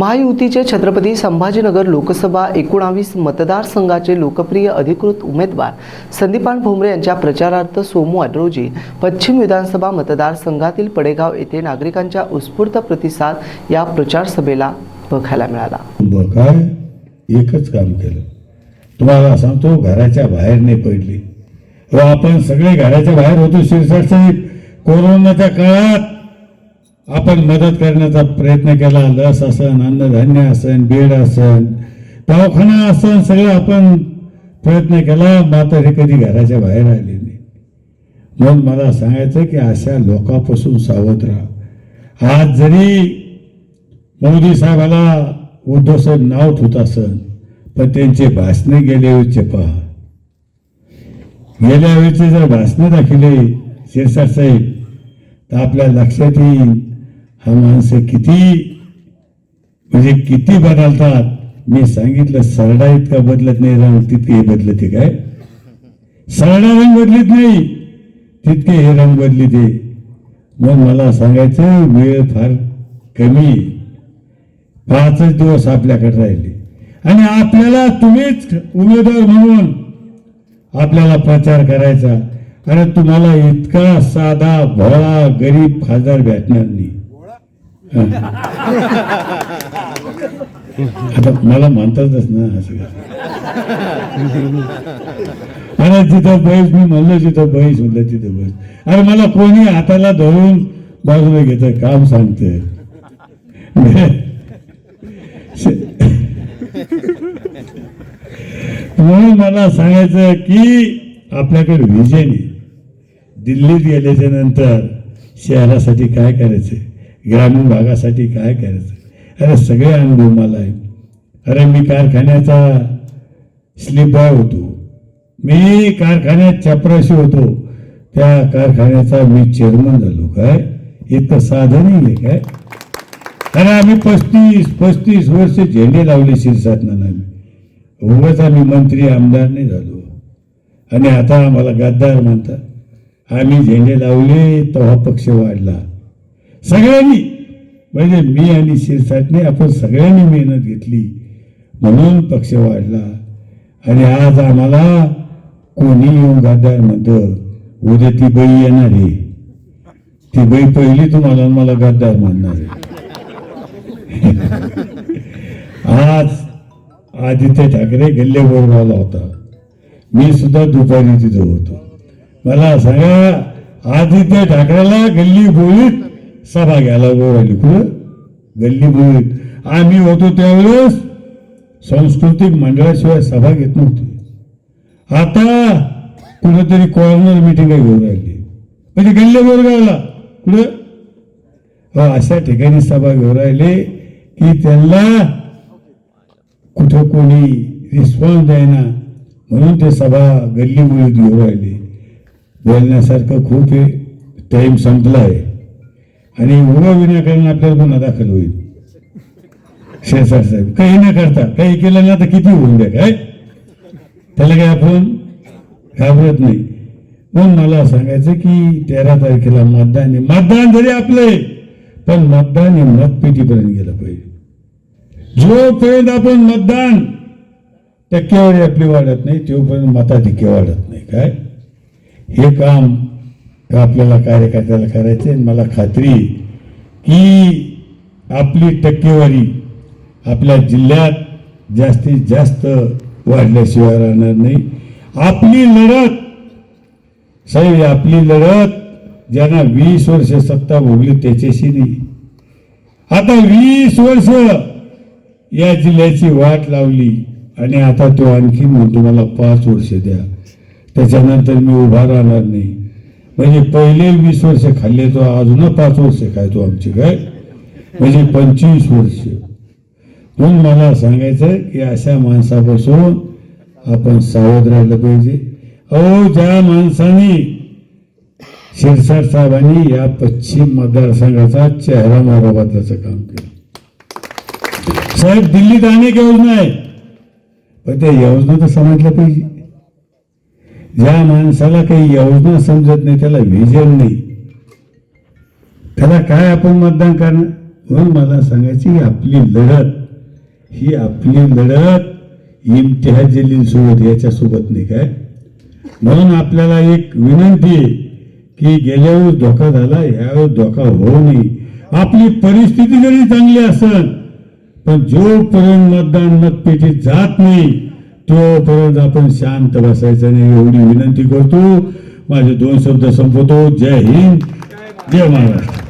महायुतीचे छत्रपती संभाजीनगर लोकसभा एकोणावीस मतदारसंघाचे लोकप्रिय अधिकृत उमेदवार संदीपान भुमरे यांच्या प्रचारार्थ सोमवार रोजी पश्चिम विधानसभा मतदारसंघातील पडेगाव येथे नागरिकांच्या उत्स्फूर्त प्रतिसाद या प्रचार सभेला बघायला मिळाला. काय? एकच काम केलं. तुम्हाला सांगतो घराच्या बाहेर नाही पडली. आपण सगळे घराच्या बाहेर होतो शिरसाट साहेब. कोरोनाच्या काळात आपण मदत करण्याचा प्रयत्न केला. लस असन अन्नधान्य असन बेड असन दवाखाना असन सगळं आपण प्रयत्न केला. मात्र हे कधी घराच्या बाहेर आले नाही. म्हणून मला सांगायचं की अशा लोकांपासून सावध राहा. आज जरी मोदी साहेबाला उद्धव साहेब नाव ठेवत असन पण त्यांचे भाषणे गेल्या वेळचे पहा. गेल्या वेळचे जर भाषणं दाखिले शिरसाट साहेब तर आपल्या लक्षात येईल हे माणसं किती म्हणजे किती बदलतात मी सांगितलं सरडा इतका बदलत नाही रंग तितके हे बदलते काय? सरडा रंग बदलत नाही तितके हे रंग बदलते मग मला सांगायचं वेळ फार कमी पाचच दिवस आपल्याकडे राहिले. आणि आपल्याला तुम्हीच उमेदवार म्हणून आपल्याला प्रचार करायचा. आणि तुम्हाला इतका साधा भोळा गरीब खासदार भेटणार नाही. आता मला म्हणतातच ना असं अरे तिथं बैस मी म्हणलं तिथं बैस म्हणलं तिथं बैस. अरे मला कोणी हाताला धरून बाजूला घेत काम सांगते म्हणून मला सांगायचं की आपल्याकडे व्हिजन आहे. दिल्लीत गेल्याच्यानंतर शहरासाठी काय करायचं ग्रामीण भागासाठी काय करायचं? अरे सगळे अनुभव मला आहेत. अरे मी कारखान्याचा स्लीप बॉय होतो. मी कारखान्यात चपराशी होतो. त्या कारखान्याचा मी चेअरमन झालो. काय? इतकं साधन आहे काय? अरे आम्ही पस्तीस पस्तीस वर्ष झेंडे लावले शिरसाटनं आम्ही उगाच आम्ही मंत्री आमदार नाही झालो. आणि आता आम्हाला गद्दार म्हणतात. आम्ही झेंडे लावले तेव्हा पक्ष वाढला. सगळ्यांनी. म्हणजे मी आणि शिरसाटने आपण सगळ्यांनी मेहनत घेतली. म्हणून पक्ष वाढला. आणि आज आम्हाला कोणी येऊन गद्दार म्हणतं उद्या ती बाई येणार आहे. ती बाई पहिली तुम्हाला मला गद्दार म्हणणार आहे. आज आदित्य ठाकरे गल्ले बोरगावला होता. मी सुद्धा दुपारी तिथं होतो. मला सांगा आदित्य ठाकरेला गल्ली बोळीत सभा घ्यायला बोलावली कुठं? गल्ली बोळीत आम्ही होतो त्यावेळेस सांस्कृतिक मंडळाशिवाय सभा घेत नव्हती. आता कुठेतरी कॉर्नर मिटिंग घेऊन राहिली म्हणजे गल्ले बोरगावला कुठं? अशा ठिकाणी सभा घेऊन राहिले की त्यांना कुठं कोणी रिस्पॉन्स द्यायना म्हणून ते सभा गल्ली मुळीत घेऊन राहिले. बोलण्यासारखं खूप टाईम संपला आहे आणि उभं विनाकारण आपल्याला गुन्हा दाखल होईल. शेसार साहेब काही न करता काही केलं ना तर किती होऊन द्या काय? त्याला काय आपण घाबरत नाही. पण मला सांगायचं की तेरा तारखेला मतदान आहे. मतदान जरी आपले पण मतदान हे मतपेटीपर्यंत गेलं पाहिजे. जोपर्यंत आपण मतदान टक्केवारी आपली वाढत नाही तोपर्यंत मताधिक्य वाढत नाही. काय? हे काम आपल्याला कार्यकर्त्याला करायचं आहे मला खात्री की आपली टक्केवारी आपल्या जिल्ह्यात जास्तीत जास्त वाढल्याशिवाय राहणार नाही. आपली लढत साहेब आपली लढत ज्यांना वीस वर्ष सत्ता भोगली त्याच्याशी नाही. आता वीस वर्ष या जिल्ह्याची वाट लावली आणि आता तो आणखी तुम्हाला पाच वर्ष द्या. त्याच्यानंतर मी उभा राहणार नाही. म्हणजे पहिले वीस वर्ष खाल्ले तो अजून पाच वर्ष खायचो आमचे काय? म्हणजे पंचवीस वर्ष. म्हणून मला सांगायचं की अशा माणसापासून आपण सावध राहिलं पाहिजे. अहो ज्या माणसाने शिरसाट साहेबांनी या पश्चिम मतदारसंघाचा चेहरा मारा बदलाचं काम केलं. साहेब दिल्लीत अनेक योजना आहेत. पण त्या योजना तर समजल्या पाहिजे. ज्या माणसाला काही योजना समजत नाही त्याला विजन नाही. त्याला काय आपण मतदान करणार? म्हणून मला सांगायची ही आपली लढत ही आपली लढत इम्तिहाज याच्यासोबत नाही काय? म्हणून आपल्याला एक विनंती आहे की गेल्या वेळेस धोका झाला यावेळेस धोका होऊ नये. आपली परिस्थिती जरी चांगली असेल पण जोपर्यंत मतदान मतपेटीत जात नाही तोपर्यंत आपण शांत बसायचं नाही. एवढी विनंती करतो. माझे दोन शब्द संपवतो. जय हिंद. जय महाराष्ट्र.